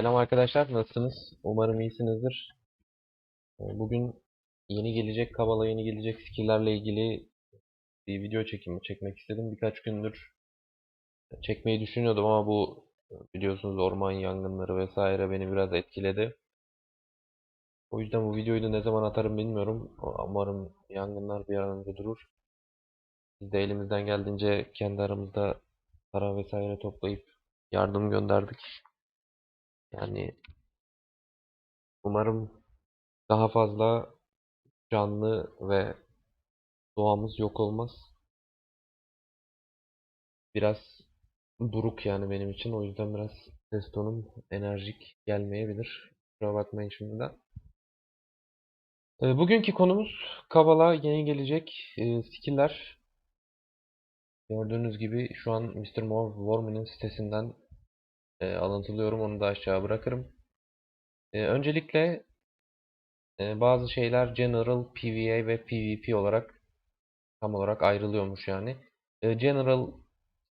Selam arkadaşlar, nasılsınız? Umarım iyisinizdir. Ee, Bugün yeni gelecek, Kabala yeni gelecek skill'lerle ilgili bir video çekimi çekmek istedim. Birkaç gündür çekmeyi düşünüyordum ama bu biliyorsunuz orman yangınları vesaire beni biraz etkiledi. O yüzden bu videoyu da ne zaman atarım bilmiyorum. Umarım yangınlar bir an önce durur. Biz de elimizden geldiğince kendi aramızda para vesaire toplayıp yardım gönderdik. Yani umarım daha fazla canlı ve doğamız yok olmaz. Biraz buruk yani benim için. O yüzden biraz ses tonum enerjik gelmeyebilir. Kusura bakmayın şimdiden. Ee, Bugünkü konumuz Kabala yeni gelecek e, skill'ler. Gördüğünüz gibi şu an Mr. Worm'un sitesinden e, alıntılıyorum. Onu da aşağı bırakırım. E, öncelikle e, bazı şeyler General, PvE ve PvP olarak tam olarak ayrılıyormuş yani. E, General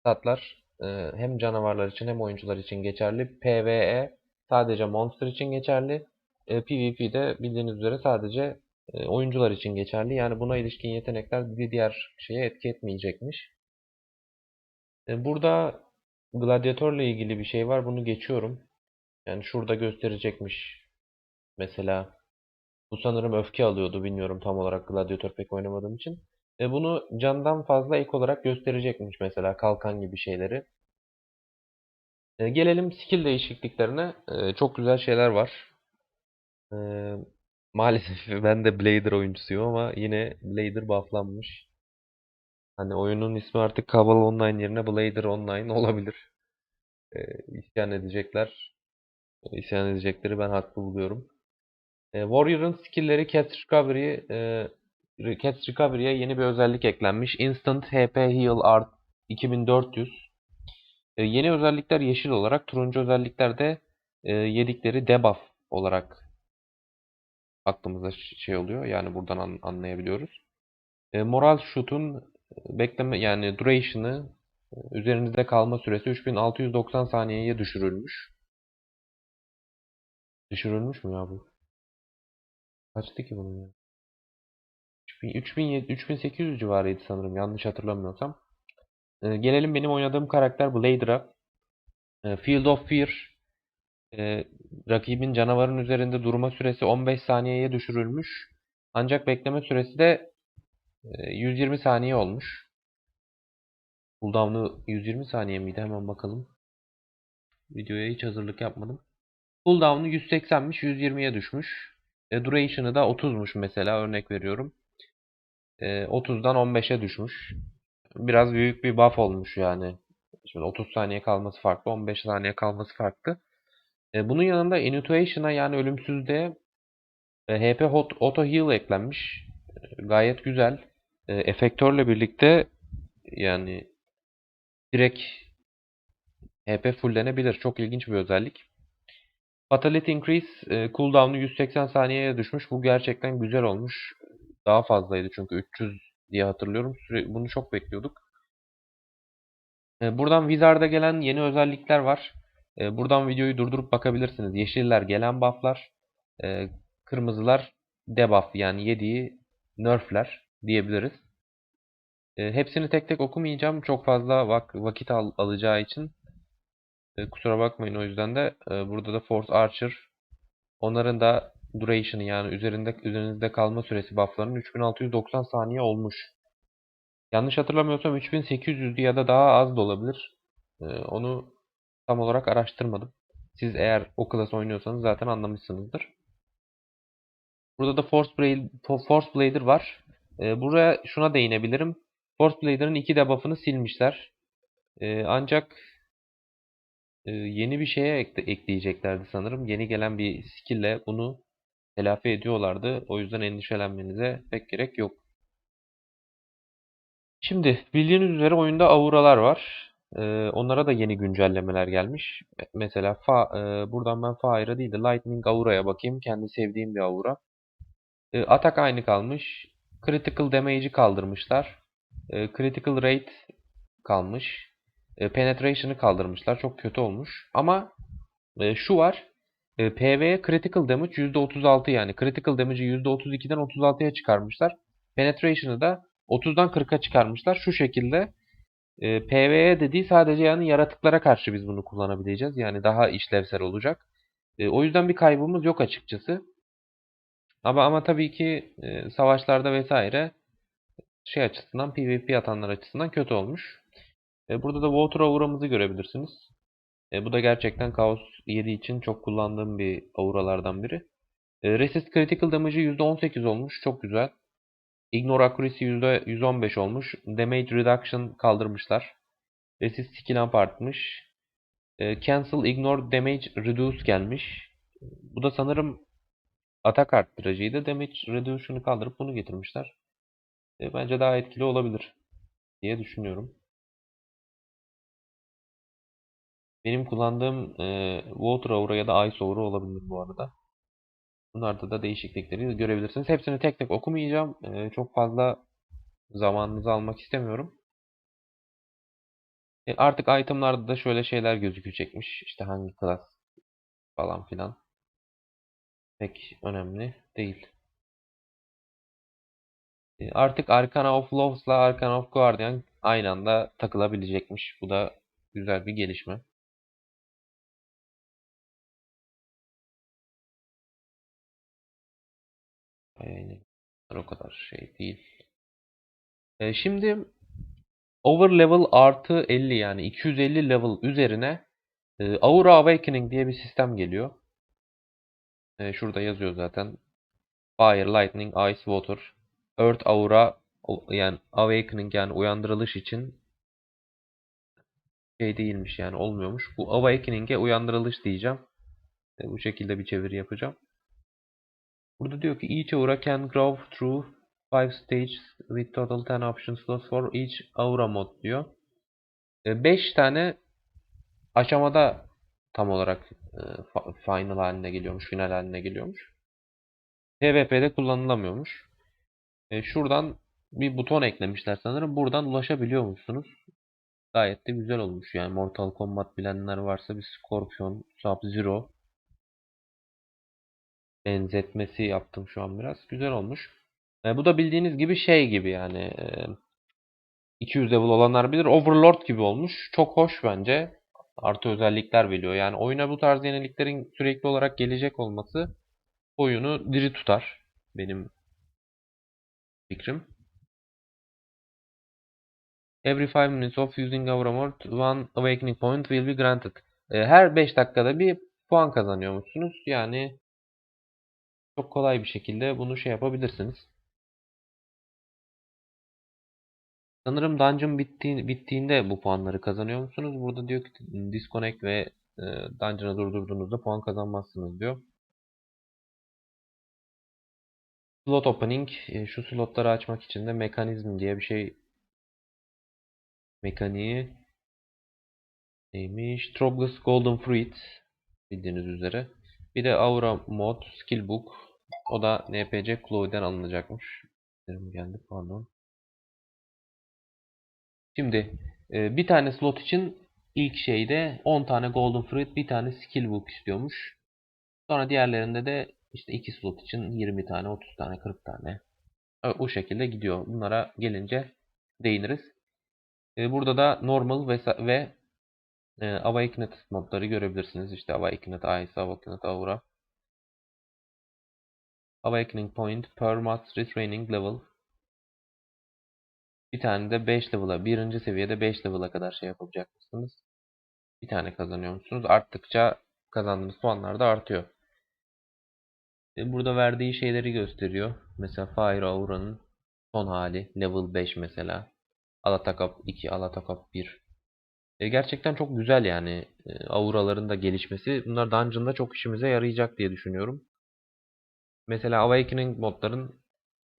statlar e, hem canavarlar için hem oyuncular için geçerli. PvE sadece monster için geçerli. E, PvP de bildiğiniz üzere sadece e, oyuncular için geçerli. Yani buna ilişkin yetenekler diğer şeye etki etmeyecekmiş. E, burada gladyatörle ilgili bir şey var. Bunu geçiyorum. Yani şurada gösterecekmiş. Mesela bu sanırım öfke alıyordu. Bilmiyorum tam olarak gladyatör pek oynamadığım için. E bunu candan fazla ek olarak gösterecekmiş mesela kalkan gibi şeyleri. E, gelelim skill değişikliklerine. E, çok güzel şeyler var. E, maalesef ben de Blader oyuncusuyum ama yine Blader bufflanmış. Hani oyunun ismi artık Kabal Online yerine Blader Online olabilir. E, isyan edecekler. E, isyan edecekleri ben haklı buluyorum. E, Warrior'ın skill'leri Cat Recovery, e, Cat Recovery'ye yeni bir özellik eklenmiş. Instant HP Heal Art 2400. E, yeni özellikler yeşil olarak, turuncu özellikler de e, yedikleri debuff olarak aklımıza şey oluyor. Yani buradan an- anlayabiliyoruz. E, Moral Shoot'un bekleme yani duration'ı e, üzerinizde kalma süresi 3690 saniyeye düşürülmüş. Düşürülmüş mü ya bu? Kaçtı ki bunun ya? 3000 3700 3800 civarıydı sanırım yanlış hatırlamıyorsam. Ee, gelelim benim oynadığım karakter Blader'a. Ee, Field of Fear e, rakibin canavarın üzerinde durma süresi 15 saniyeye düşürülmüş. Ancak bekleme süresi de 120 saniye olmuş. Cooldown'u 120 saniye miydi? Hemen bakalım. Videoya hiç hazırlık yapmadım. Cooldown'u 180'miş, 120'ye düşmüş. E, duration'ı da 30'muş mesela örnek veriyorum. E, 30'dan 15'e düşmüş. Biraz büyük bir buff olmuş yani. Şimdi 30 saniye kalması farklı, 15 saniye kalması farklı. E, bunun yanında Intuition'a yani ölümsüzlüğe e, HP Auto Heal eklenmiş. E, gayet güzel. E, efektörle birlikte yani direkt HP fulllenebilir. Çok ilginç bir özellik. Fatality Increase e, cooldown'u 180 saniyeye düşmüş. Bu gerçekten güzel olmuş. Daha fazlaydı çünkü 300 diye hatırlıyorum. Süre, bunu çok bekliyorduk. E, buradan Wizard'a gelen yeni özellikler var. E, buradan videoyu durdurup bakabilirsiniz. Yeşiller gelen buff'lar, e, kırmızılar debuff yani yediği nerf'ler diyebiliriz. E, hepsini tek tek okumayacağım. Çok fazla vak- vakit al- alacağı için. E, kusura bakmayın o yüzden de e, burada da Force Archer onların da duration'ı yani üzerinde üzerinizde kalma süresi buff'larının 3690 saniye olmuş. Yanlış hatırlamıyorsam 3800'dü ya da daha az da olabilir. E, onu tam olarak araştırmadım. Siz eğer o klas oynuyorsanız zaten anlamışsınızdır. Burada da Force Blader, Force Blader var. E, buraya şuna değinebilirim. Force Blader'ın iki debuff'ını silmişler. E, ancak e, yeni bir şeye ekle- ekleyeceklerdi sanırım. Yeni gelen bir skill'le bunu telafi ediyorlardı. O yüzden endişelenmenize pek gerek yok. Şimdi bildiğiniz üzere oyunda auralar var. Ee, onlara da yeni güncellemeler gelmiş. Me- Mesela fa, e, buradan ben Fire'a değil de Lightning Aura'ya bakayım. Kendi sevdiğim bir aura. E, atak aynı kalmış. Critical Damage'i kaldırmışlar. E, critical Rate kalmış. E, Penetration'ı kaldırmışlar. Çok kötü olmuş. Ama e, şu var. E, PvE Critical Damage %36 yani. Critical Damage'ı %32'den 36'ya çıkarmışlar. Penetration'ı da 30'dan 40'a çıkarmışlar. Şu şekilde e, PvE dediği sadece yani yaratıklara karşı biz bunu kullanabileceğiz. Yani daha işlevsel olacak. E, o yüzden bir kaybımız yok açıkçası. Ama ama tabii ki e, savaşlarda vesaire şey açısından PvP atanlar açısından kötü olmuş. E, burada da Water auramızı görebilirsiniz. E, bu da gerçekten Chaos 7 için çok kullandığım bir auralardan biri. E, Resist Critical Damage'ı %18 olmuş. Çok güzel. Ignore Accuracy %115 olmuş. Damage Reduction kaldırmışlar. Resist Skill Amp artmış. E, Cancel Ignore Damage Reduce gelmiş. Bu da sanırım atak arttırıcıydı. Damage Reduction'ı kaldırıp bunu getirmişler. E, bence daha etkili olabilir diye düşünüyorum. Benim kullandığım e, Water Aura ya da Ice Aura olabilir bu arada. Bunlarda da değişiklikleri görebilirsiniz. Hepsini tek tek okumayacağım. E, çok fazla zamanınızı almak istemiyorum. E, artık itemlarda da şöyle şeyler gözükecekmiş. İşte hangi class falan filan. Pek önemli değil. E, artık Arcana of Laws'la Arcana of Guardian aynı anda takılabilecekmiş. Bu da güzel bir gelişme. Yani o kadar şey değil. E, şimdi over level artı 50 yani 250 level üzerine e, Aura Awakening diye bir sistem geliyor. E, şurada yazıyor zaten. Fire, Lightning, Ice, Water. Earth Aura yani Awakening yani uyandırılış için şey değilmiş yani olmuyormuş. Bu Awakening'e uyandırılış diyeceğim. E, bu şekilde bir çeviri yapacağım. Burada diyor ki each aura can grow through 5 stages with total 10 option slots for each aura mod diyor. 5 tane aşamada tam olarak e, final haline geliyormuş, final haline geliyormuş. PvP'de kullanılamıyormuş. E, şuradan bir buton eklemişler sanırım. Buradan ulaşabiliyormuşsunuz. Gayet de güzel olmuş yani. Mortal Kombat bilenler varsa bir Scorpion, Sub-Zero benzetmesi yaptım şu an biraz. Güzel olmuş. E, bu da bildiğiniz gibi şey gibi yani e, 200 level olanlar bilir. Overlord gibi olmuş. Çok hoş bence. Artı özellikler veriyor. Yani oyuna bu tarz yeniliklerin sürekli olarak gelecek olması oyunu diri tutar. Benim fikrim. Every 5 minutes of using Aura Mode, one awakening point will be granted. E, her 5 dakikada bir puan kazanıyormuşsunuz. Yani çok kolay bir şekilde bunu şey yapabilirsiniz. Sanırım dungeon bitti, bittiğinde bu puanları kazanıyor musunuz? Burada diyor ki disconnect ve e, dungeon'ı durdurduğunuzda puan kazanmazsınız diyor. Slot opening e, şu slotları açmak için de mekanizm diye bir şey mekaniği neymiş? Troglus Golden Fruit bildiğiniz üzere. Bir de Aura Mod Skill Book. O da NPC Chloe'den alınacakmış. geldi pardon. Şimdi e, bir tane slot için ilk şeyde 10 tane Golden Fruit, bir tane Skill Book istiyormuş. Sonra diğerlerinde de işte 2 slot için 20 tane, 30 tane, 40 tane. O şekilde gidiyor. Bunlara gelince değiniriz. E, burada da normal ve, ve e, Awakened modları görebilirsiniz. İşte Awakened Ice, Awakened Aura. Awakening Point per Mastery Training Level. Bir tane de 5 level'a, birinci seviyede 5 level'a kadar şey yapacaksınız. Bir tane kazanıyormuşsunuz. Arttıkça kazandığınız puanlar da artıyor. E, burada verdiği şeyleri gösteriyor. Mesela Fire Aura'nın son hali. Level 5 mesela. Alatakap 2, Alatakap 1. E, gerçekten çok güzel yani. E, auraların da gelişmesi. Bunlar Dungeon'da çok işimize yarayacak diye düşünüyorum. Mesela Awakening modların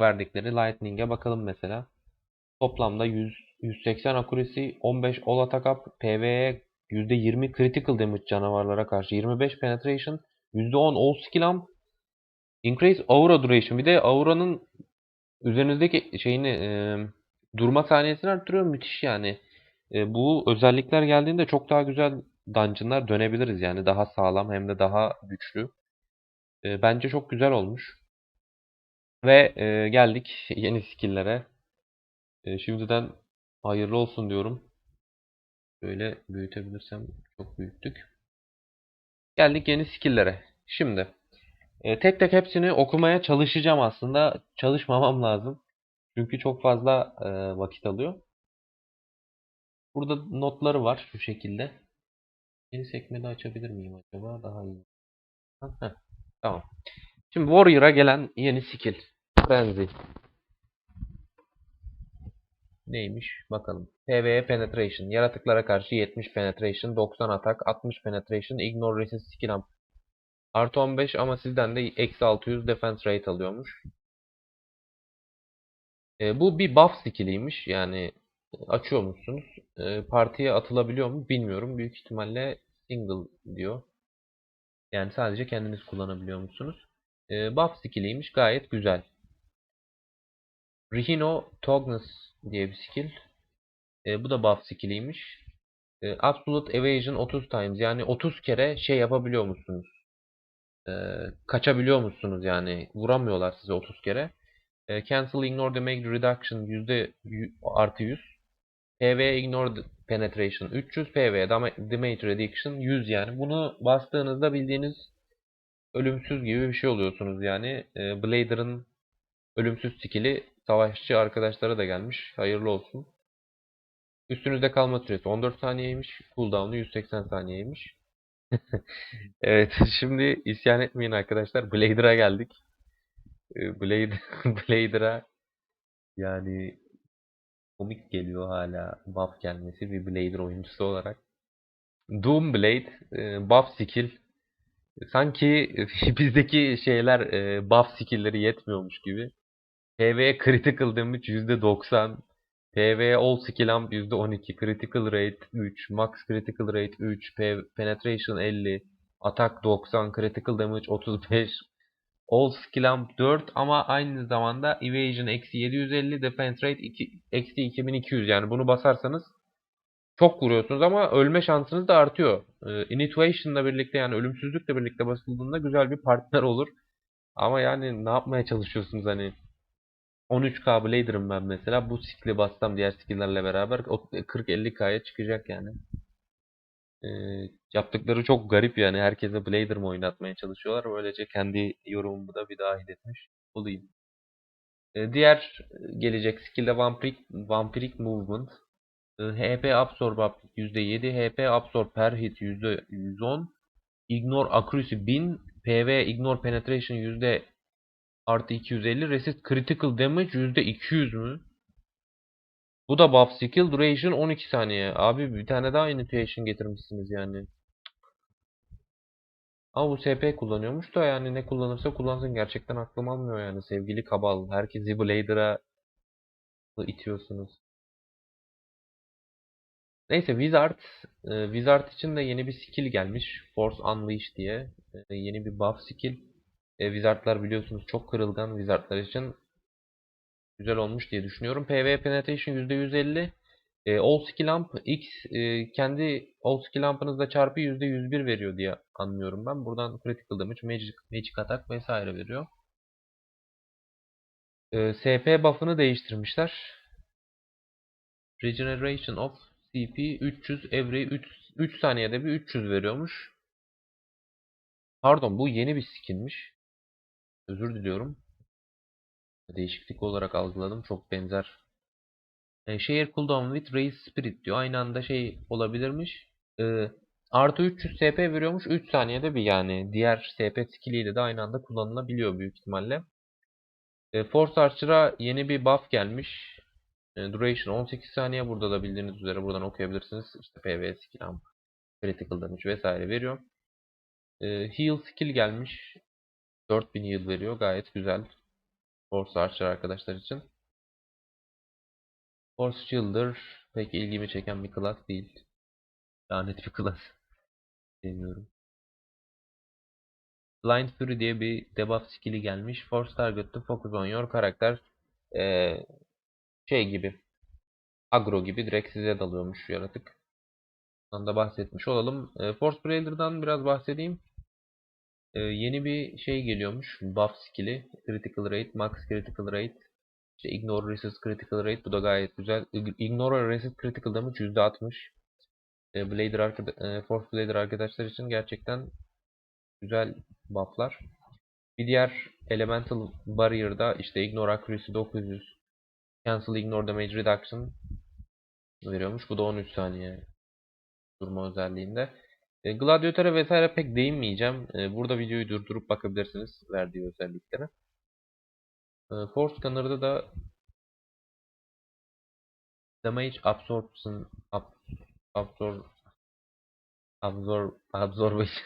verdikleri Lightning'e bakalım mesela. Toplamda 100, 180 accuracy, 15 all attack up, PvE %20 critical damage canavarlara karşı, 25 penetration, %10 all skill amp, increase aura duration. Bir de aura'nın üzerinizdeki şeyini e, durma saniyesini arttırıyor. Müthiş yani. E, bu özellikler geldiğinde çok daha güzel dungeonlar dönebiliriz yani daha sağlam hem de daha güçlü. E, bence çok güzel olmuş. Ve e, geldik yeni skill'lere. E, şimdiden hayırlı olsun diyorum. Böyle büyütebilirsem çok büyüttük. Geldik yeni skill'lere. Şimdi e, tek tek hepsini okumaya çalışacağım aslında. Çalışmamam lazım. Çünkü çok fazla e, vakit alıyor. Burada notları var şu şekilde. Yeni sekmede açabilir miyim acaba? Daha iyi. Tamam. Şimdi Warrior'a gelen yeni skill. Frenzy. Neymiş? Bakalım. PvE Penetration. Yaratıklara karşı 70 Penetration, 90 atak, 60 Penetration, Ignore Resist Skill Up. Artı 15 ama sizden de eksi 600 Defense Rate alıyormuş. E, bu bir buff skill'iymiş. Yani açıyormuşsunuz. E, partiye atılabiliyor mu bilmiyorum. Büyük ihtimalle single diyor. Yani sadece kendiniz kullanabiliyor musunuz? E, buff skill'iymiş. Gayet güzel. Rhino Tognus diye bir skill. E, bu da buff skill'iymiş. E, Absolute Evasion 30 times. Yani 30 kere şey yapabiliyor musunuz? E, kaçabiliyor musunuz yani? Vuramıyorlar size 30 kere. E, cancel Ignore Damage Reduction yüzde artı 100. PV Ignore Penetration 300. PV Dama- Damage Reduction 100 yani. Bunu bastığınızda bildiğiniz ölümsüz gibi bir şey oluyorsunuz yani. E, Blader'ın ölümsüz skill'i savaşçı arkadaşlara da gelmiş. Hayırlı olsun. Üstünüzde kalma süresi 14 saniyeymiş. Cooldown'u 180 saniyeymiş. Evet, şimdi isyan etmeyin arkadaşlar. Blader'a geldik. Ee, Blade, Blader'a yani komik geliyor hala buff gelmesi bir Blader oyuncusu olarak. Doom Blade, e, buff skill. Sanki bizdeki şeyler e, buff skill'leri yetmiyormuş gibi. PV critical damage %90. PV all skill amp %12. Critical rate 3. Max critical rate 3. P penetration 50. Attack 90. Critical damage 35. All skill amp 4 ama aynı zamanda evasion eksi 750. Defense rate 2, eksi 2200. Yani bunu basarsanız çok vuruyorsunuz ama ölme şansınız da artıyor. Ee, Intuition'la birlikte yani ölümsüzlükle birlikte basıldığında güzel bir partner olur. Ama yani ne yapmaya çalışıyorsunuz hani 13k Blader'ım ben mesela. Bu skill'i bassam diğer skill'lerle beraber o 40-50k'ya çıkacak yani. Ee, yaptıkları çok garip yani. Herkese Blader mı oynatmaya çalışıyorlar. Böylece kendi yorumumu da bir dahil etmiş olayım. Ee, diğer gelecek skill'de Vampiric, Vampiric Movement. Ee, HP Absorb up %7. HP Absorb per hit %110. Ignore Accuracy 1000. PV Ignore Penetration artı 250. Resist Critical Damage %200 mü? Bu da buff skill. Duration 12 saniye. Abi bir tane daha initiation getirmişsiniz yani. Ama bu SP kullanıyormuş da yani ne kullanırsa kullansın gerçekten aklım almıyor yani sevgili Kabal. Herkesi Blader'a itiyorsunuz. Neyse Wizard, e, Wizard için de yeni bir skill gelmiş. Force Unleash diye. E, yeni bir buff skill. E, Wizard'lar biliyorsunuz çok kırılgan Wizard'lar için güzel olmuş diye düşünüyorum. PV Penetration %150. E, All Skill Amp X e, kendi All Skill Amp'ınızda çarpı %101 veriyor diye anlıyorum ben. Buradan Critical Damage, Magic, Magic Attack vesaire veriyor. E, SP buff'ını değiştirmişler. Regeneration of CP 300 every 3, 3 saniyede bir 300 veriyormuş. Pardon bu yeni bir skinmiş. Özür diliyorum. Değişiklik olarak algıladım. Çok benzer. E, share cooldown with raise spirit diyor. Aynı anda şey olabilirmiş. E, artı 300 SP veriyormuş. 3 saniyede bir yani. Diğer SP skilliyle de aynı anda kullanılabiliyor büyük ihtimalle. E, Force Archer'a yeni bir buff gelmiş. E, duration 18 saniye. Burada da bildiğiniz üzere buradan okuyabilirsiniz. İşte PV skill critical damage vesaire veriyor. E, heal skill gelmiş. 4000 heal veriyor. Gayet güzel. Force Archer arkadaşlar için. Force Shielder pek ilgimi çeken bir klas değil. Lanet bir klas. Sevmiyorum. Blind Fury diye bir debuff skill'i gelmiş. Force target focus on your karakter ee, şey gibi agro gibi direkt size dalıyormuş yaratık. Bundan da bahsetmiş olalım. Force Braider'dan biraz bahsedeyim. E, yeni bir şey geliyormuş. Buff skill'i. Critical Rate, Max Critical Rate. İşte Ignore Resist Critical Rate. Bu da gayet güzel. Ig- Ignore Resist Critical Damage %60. E, Blader arkada- e, Force Blader arkadaşlar için gerçekten güzel bufflar. Bir diğer Elemental Barrier'da işte Ignore Accuracy 900, Cancel Ignore Damage Reduction veriyormuş. Bu da 13 saniye durma özelliğinde. E, vesaire pek değinmeyeceğim. E, burada videoyu durdurup bakabilirsiniz verdiği özelliklere. E, Force Scanner'da da Damage Absorption ab, Absor Absor Absorption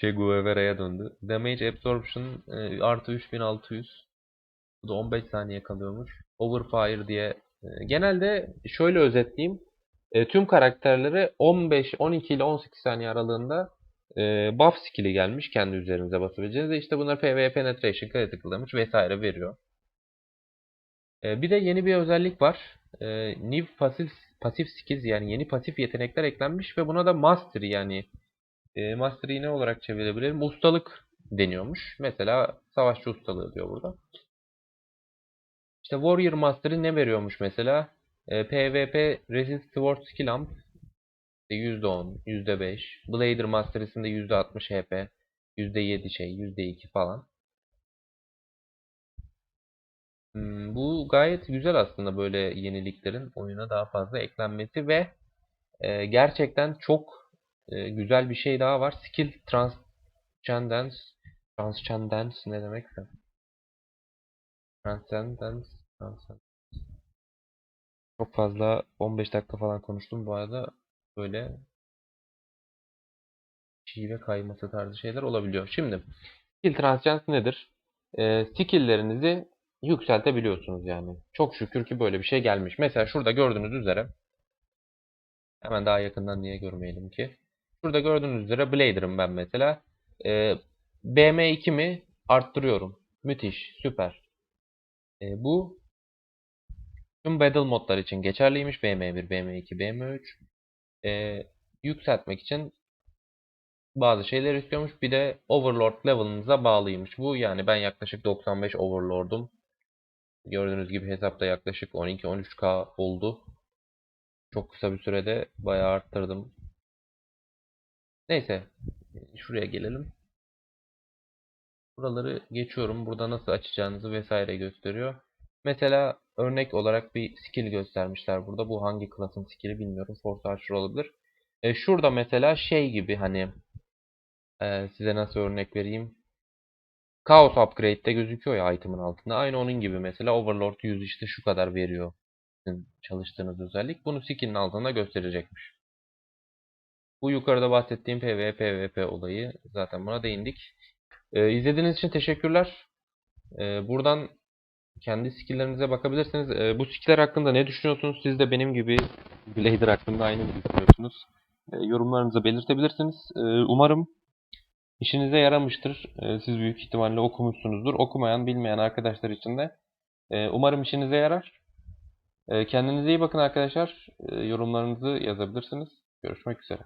Che Guevara'ya döndü. Damage Absorption e, artı 3600 Bu da 15 saniye kalıyormuş. Overfire diye e, genelde şöyle özetleyeyim. E, tüm karakterlere 15, 12 ile 18 saniye aralığında e, buff skill'i gelmiş kendi üzerinize basabileceğiniz. ve İşte bunlar PvP Penetration, Critical Damage vesaire veriyor. E, bir de yeni bir özellik var. E, New Passive, Passive Skills yani yeni pasif yetenekler eklenmiş ve buna da Mastery yani e, Mastery'i ne olarak çevirebilirim? Ustalık deniyormuş. Mesela savaşçı ustalığı diyor burada. İşte Warrior Mastery ne veriyormuş mesela? E, PvP Resist Sword Skill Amp işte %10, %5. Blader Mastery'sinde %60 HP, %7 şey, %2 falan. Hmm, bu gayet güzel aslında böyle yeniliklerin oyuna daha fazla eklenmesi ve e, gerçekten çok e, güzel bir şey daha var. Skill Transcendence Transcendence ne demekse? Transcendence Transcendence Çok fazla 15 dakika falan konuştum bu arada. Böyle şive kayması tarzı şeyler olabiliyor. Şimdi skill transcendence nedir? Ee, skill'lerinizi yükseltebiliyorsunuz yani. Çok şükür ki böyle bir şey gelmiş. Mesela şurada gördüğünüz üzere hemen daha yakından niye görmeyelim ki? Şurada gördüğünüz üzere Blader'ım ben mesela. Ee, BM2'mi arttırıyorum. Müthiş, süper. Ee, bu tüm battle modlar için geçerliymiş. BM1, BM2, BM3. Ee, yükseltmek için bazı şeyler istiyormuş. Bir de Overlord level'ınıza bağlıymış bu. Yani ben yaklaşık 95 Overlord'um. Gördüğünüz gibi hesapta yaklaşık 12-13k oldu. Çok kısa bir sürede bayağı arttırdım. Neyse. Şuraya gelelim. Buraları geçiyorum. Burada nasıl açacağınızı vesaire gösteriyor. Mesela örnek olarak bir skill göstermişler burada. Bu hangi klasın skill'i bilmiyorum. Force Archer olabilir. E, şurada mesela şey gibi hani e, size nasıl örnek vereyim. Chaos Upgrade'de gözüküyor ya item'ın altında. Aynı onun gibi mesela Overlord 100 işte şu kadar veriyor. Çalıştığınız özellik. Bunu skill'in altında gösterecekmiş. Bu yukarıda bahsettiğim PvE, PvP olayı. Zaten buna değindik. Ee, izlediğiniz için teşekkürler. Ee, buradan kendi skill'lerinize bakabilirsiniz. Ee, bu skill'ler hakkında ne düşünüyorsunuz? Siz de benim gibi Blader hakkında aynı mı düşünüyorsunuz? Ee, yorumlarınızı belirtebilirsiniz. Ee, umarım işinize yaramıştır. Ee, siz büyük ihtimalle okumuşsunuzdur. Okumayan, bilmeyen arkadaşlar için de e, umarım işinize yarar. Ee, kendinize iyi bakın arkadaşlar. Ee, yorumlarınızı yazabilirsiniz. Görüşmek üzere.